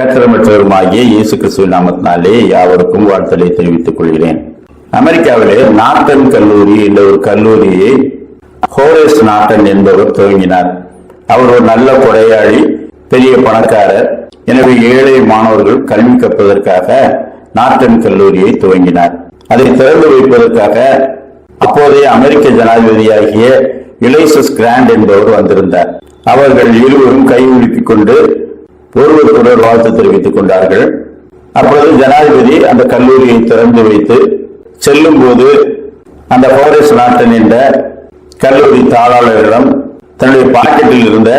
கத்திரமற்றவருமாகிய இயேசு கிறிஸ்துவ நாமத்தினாலே யாவருக்கும் வாழ்த்தலை தெரிவித்துக் கொள்கிறேன். அமெரிக்காவிலே நாட்டன் கல்லூரி என்ற ஒரு கல்லூரியை ஹோரேஸ் நாட்டன் என்பவர் துவங்கினார். அவர் ஒரு நல்ல கொடையாளி பெரிய பணக்காரர். எனவே ஏழை மாணவர்கள் கல்வி கற்பதற்காக நாட்டன் கல்லூரியை துவங்கினார். அதை திறந்து வைப்பதற்காக அப்போதைய அமெரிக்க ஜனாதிபதியாகிய இலைசஸ் கிராண்ட் என்பவர் வந்திருந்தார். அவர்கள் இருவரும் கை உலுக்கிக் கொண்டு ஒருவருக்குடன் வாழ்த்து தெரிவித்துக் கொண்டார்கள். அப்பொழுது ஜனாதிபதி அந்த கல்லூரியை திறந்து வைத்து செல்லும் போது அந்த போரஸ் நாட்டை நின்ற கல்லூரி தாளாளரிடம் தன்னுடைய பாக்கெட்டில் இருந்த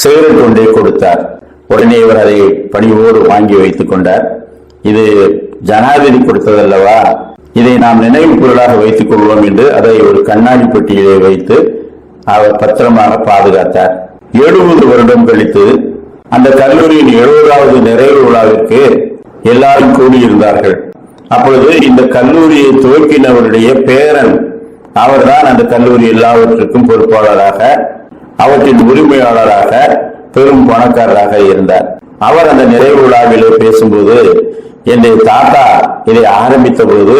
சிகரெட் ஒன்றை கொடுத்தார். உடனே இவர் அதை பணிவோடு வாங்கி வைத்துக் கொண்டார். இது ஜனாதிபதி கொடுத்ததல்லவா? இதை நாம் நினைவு பொருளாக வைத்துக் கொள்வோம் என்று அதை ஒரு கண்ணாடி பெட்டியிலே வைத்து அவர் பத்திரமாக பாதுகாத்தார். எழுபது வருடம் கழித்து அந்த கல்லூரியின் எழுபதாவது நிறைவு விழாவிற்கு எல்லாரும் கூடியிருந்தார்கள். அப்பொழுது இந்த கல்லூரியை துவக்கினவருடைய பேரன் அவர்தான் அந்த கல்லூரி எல்லாவற்றுக்கும் பொறுப்பாளராக அவற்றின் உரிமையாளராக பெரும் பணக்காரராக இருந்தார். அவர் அந்த நிறைவு விழாவிலே பேசும்போது என்னுடைய தாத்தா இதை ஆரம்பித்த போது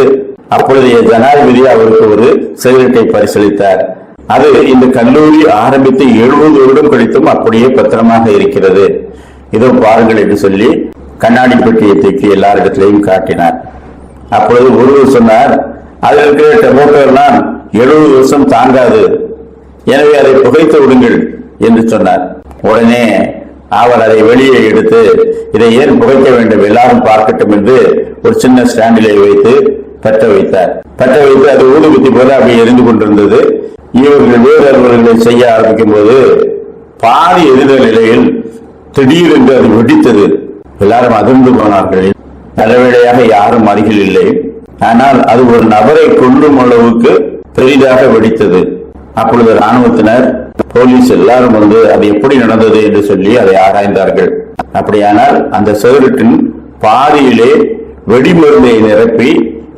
அப்பொழுதைய ஜனாதிபதி அவருக்கு ஒரு சிகரெட்டை பரிசீலித்தார் அது இந்த கல்லூரி ஆரம்பித்து எழுபது வருடம் கழித்தும் அப்படியே பத்திரமாக இருக்கிறது. இதோ பாருங்கள் என்று சொல்லி கண்ணாடி பெட்டியை தூக்கி எல்லாரிடத்திலையும் காட்டினார். அப்பொழுது ஒருவர் சொன்னார் அதில் இருக்கிற டெபோட்டோ எல்லாம் எழுபது வருஷம் தாங்காது. எனவே அதை புகைத்து விடுங்கள் என்று சொன்னார். உடனே அவர் அதை வெளியே எடுத்து இதை ஏன் புகைக்க வேண்டும்? எல்லாரும் பார்க்கட்டும் என்று ஒரு சின்ன ஸ்டாண்டிலே வைத்து பற்ற வைத்தார் பற்ற வைத்து அது ஊதுகுத்தி போல அப்படி எரிந்து கொண்டிருந்தது. இவர்கள் வேறொருவர்களை செய்ய ஆரம்பிக்கும் போது பாதி எதிர நிலையில் திடீரென்று அது வெடித்தது. எல்லாரும் அதிர்ந்து போனார்கள். நல்லவேளையாக யாரும் அருகில் இல்லை. ஆனால் அது ஒரு நபரை கொல்லும் அளவுக்கு பெரிதாக வெடித்தது. அப்பொழுது ராணுவத்தினர் போலீஸ் எல்லாரும் வந்து அது எப்படி நடந்தது என்று சொல்லி அதை ஆராய்ந்தார்கள். அப்படியானால் அந்த சிகரெட்டின் பாதியிலே வெடிமருந்தை நிரப்பி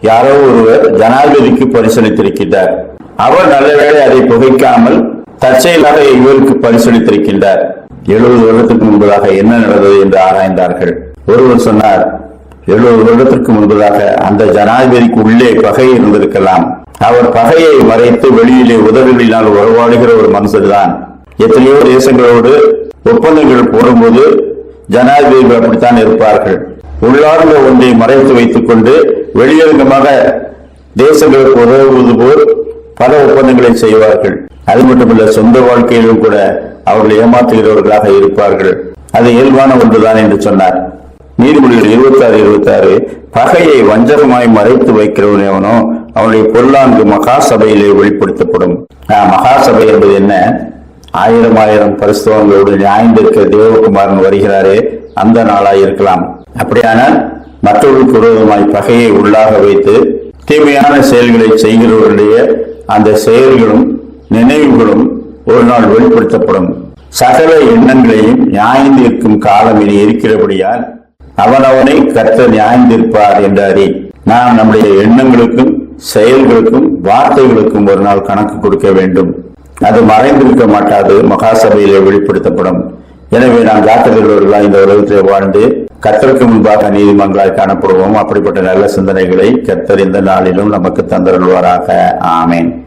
யாரோ ஒருவர் ஜனாதிபதிக்கு பரிசளித்திருக்கின்றார். அவர் நல்லவேளை அதை புகைக்காமல் தற்செயலாக இவருக்கு பரிசளித்திருக்கின்றார். எழுபது வருடத்துக்கு முன்பதாக என்ன நடந்தது என்று ஆராய்ந்தார்கள். ஒருவர் சொன்னார் எழுபது வருடத்திற்கு முன்பதாக அந்த ஜனாதிபதிக்கு உள்ளே பகை இருந்திருக்கலாம். அவர் பகையை மறைத்து வெளியிலே உதவிகளினால் உறவாடுகிற ஒரு மனுஷர் தான் எத்தனையோ தேசங்களோடு ஒப்பந்தங்கள் போடும்போது ஜனாதிபதிகள் அப்படித்தான் இருப்பார்கள். உள்ளார்ந்த ஒன்றை மறைத்து வைத்துக் கொண்டு வெளியரங்கமாக தேசங்களுக்கு உதவுவது போல் பல ஒப்பந்தங்களை செய்வார்கள். அது மட்டுமல்ல சொந்த வாழ்க்கையிலும் கூட அவர்கள் ஏமாற்றுகிறவர்களாக இருப்பார்கள். அது இயல்பான ஒன்றுதான் என்று சொன்னார். நீதிமொழிகள் இருபத்தி ஆறு இருபத்தி ஆறு பகையை வஞ்சகமாய் மறைத்து வைக்கிறவன் எவனோ அவனுடைய பொருளாங்கு மகாசபையிலே வெளிப்படுத்தப்படும். ஆஹ், மகா சபை என்பது என்ன? ஆயிரம் ஆயிரம் பரிசுத்தவங்களோடு நியாயந்திருக்க தேவகுமாரன் வருகிறாரே அந்த நாளாய் இருக்கலாம் அப்படியானால் மற்றவர்களுக்கு விரோதமாய் பகையை உள்ளாக வைத்து தீமையான செயல்களை செய்கிறவர்களுடைய அந்த செயல்களும் நினைவுகளும் ஒரு நாள் வெளிப்படுத்தப்படும். சகல எண்ணங்களையும் நியாயந்திருக்கும் காலம் இனி இருக்கிறபடியால் அவனவனை கற்ற நியாயந்திருப்பார் என்று அறி நாம் நம்முடைய எண்ணங்களுக்கும் செயல்களுக்கும் வார்த்தைகளுக்கும் ஒரு நாள் கணக்கு கொடுக்க வேண்டும். அது மறைந்திருக்க மாட்டாது மகாசபையிலே வெளிப்படுத்தப்படும். எனவே நாம் ஜாக்கிரதையுள்ளவர்களாய் இந்த உலகத்திலே வாழ்ந்து கத்தருக்கு முன்பாக நீதிமன்றாய் காணப்படுவோம். அப்படிப்பட்ட நல்ல சிந்தனைகளை கத்தர் இந்த நாளிலும் நமக்கு தந்தருள்வாராக. ஆமேன்.